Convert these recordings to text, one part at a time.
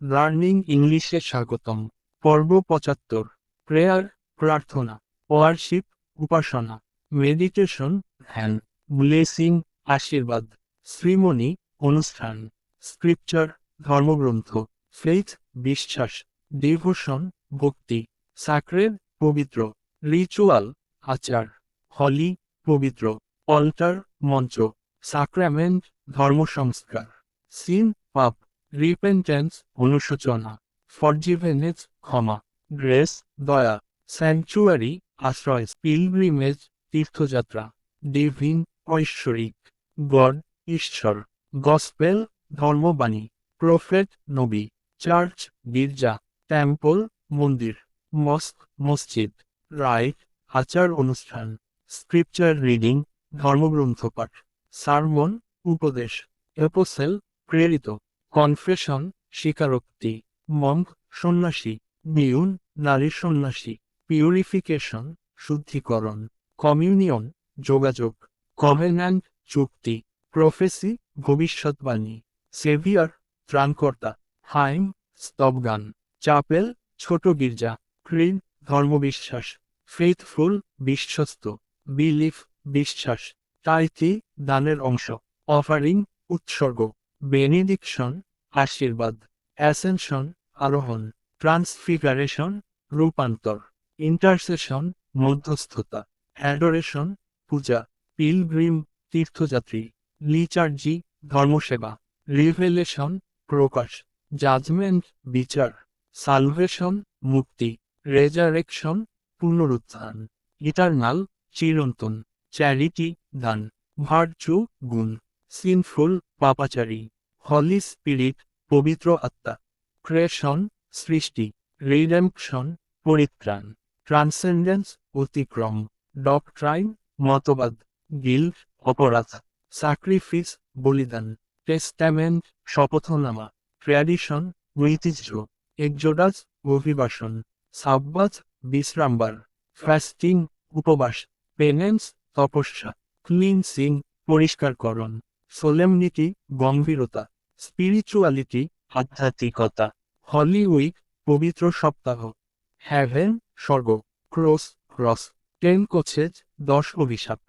Learning ইংলিশে স্বাগতম। পর্ব পঁচাত্তর। প্রেয়ার, প্রার্থনা, ওয়ারশিপ, উপাসনা, মেডিটেশন, ধ্যান, ব্লেসিং, আশীর্বাদ, শ্রীমণি, অনুষ্ঠান, স্ক্রিপচার, ধর্মগ্রন্থ, ফেইথ, বিশ্বাস, ডিভোশন, ভক্তি, সাক্রেড, পবিত্র, রিচুয়াল, আচার, হলি, পবিত্র, অল্টার, মঞ্চ, সাক্রামেন্ট ধর্ম সংস্কার সিন, পাপ রিপেন্টেন্স অনুশোচনা ফরজিভেনেস ক্ষমা গ্রেস দয়া স্যাংচুয়ারি আশ্রয় পিলগ্রিমেজ তীর্থযাত্রা ডিভিন ঐশ্বরিক, গড, ঈশ্বর গসপেল ধর্মবাণী প্রফেট নবী চার্চ গির্জা টেম্পল মন্দির মস্ক মসজিদ রাইট আচার অনুষ্ঠান স্ক্রিপচার রিডিং ধর্মগ্রন্থ পাঠ সারমন উপদেশ এপোসেল প্রেরিত কনফেশন, স্বীকারোক্তি, মঙ্ক, সন্ন্যাসী, মিউন, নারী সন্ন্যাসী, পিউরিফিকেশন, শুদ্ধিকরণ, কমিউনিয়ন, যোগাযোগ, কভেন্যান্ট, চুক্তি, প্রফেসি, ভবিষ্যৎবাণী, সেভিয়ার, ত্রাণকর্তা, হাইম, স্তবগান, চাপেল, ছোট গির্জা ক্রিড ধর্মবিশ্বাস ফেইথফুল বিশ্বস্ত, বিলিফ, বিশ্বাস টাইথি দানের অংশ, অফারিং, উৎসর্গ। বেনিডিকশন আশীর্বাদ অ্যাসেনশন আরোহণ ট্রান্সফিগারেশন রূপান্তর ইন্টারসেশন মধ্যস্থতা অ্যাডোরেশন পূজা পিলগ্রিম তীর্থযাত্রী লিচার্জি ধর্মসেবা রিভেলেশন প্রকাশ জাজমেন্ট বিচার সালভেশন মুক্তি রেজারেকশন পুনরুত্থান ইটারনাল চিরন্তন চ্যারিটি দান ভার্চু গুণ সিনফুল পাপাচারী হলি স্পিরিট পবিত্র আত্মা ক্রেশন সৃষ্টি রিডেম্পশন পরিত্রাণ ট্রান্সেন্ডেন্স অতিক্রম ডকট্রাইন মতবাদ গিল্ড অপরাধ স্যাক্রিফিস বলিদান টেস্টামেন্ট শপথনামা ট্র্যাডিশন ঐতিহ্য এক্সোডাস অভিবাসন, সাব্বাত, বিশ্রামবার ফাস্টিং উপবাস পেনেন্স তপস্যা ক্লিনসিং পরিষ্কারকরণ সোলেমনিটি গম্ভীরতা স্পিরিচুয়ালিটি আধ্যাত্মিকতা হলি উইক পবিত্র সপ্তাহ হ্যাভেন স্বর্গ ক্রস ক্রস টেন কোচেজ দশ অভিশাপ,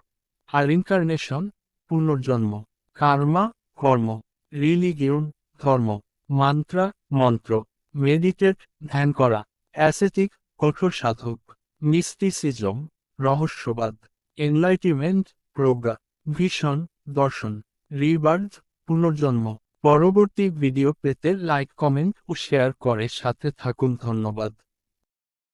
আর ইনকারনেশন পুনর্জন্ম কার্মা কর্ম রিলিগিউন ধর্ম মান্ত্রা মন্ত্র মেডিটেট ধ্যান করা অ্যাসেটিক কঠোর সাধক মিস্টিসিজম রহস্যবাদ এনলাইটিমেন্ট প্রজ্ঞা ভীষণ দর্শন। রিবার্থ পুনর্জন্ম। পরবর্তী ভিডিও পেতে লাইক কমেন্ট ও শেয়ার করে সাথে থাকুন। ধন্যবাদ।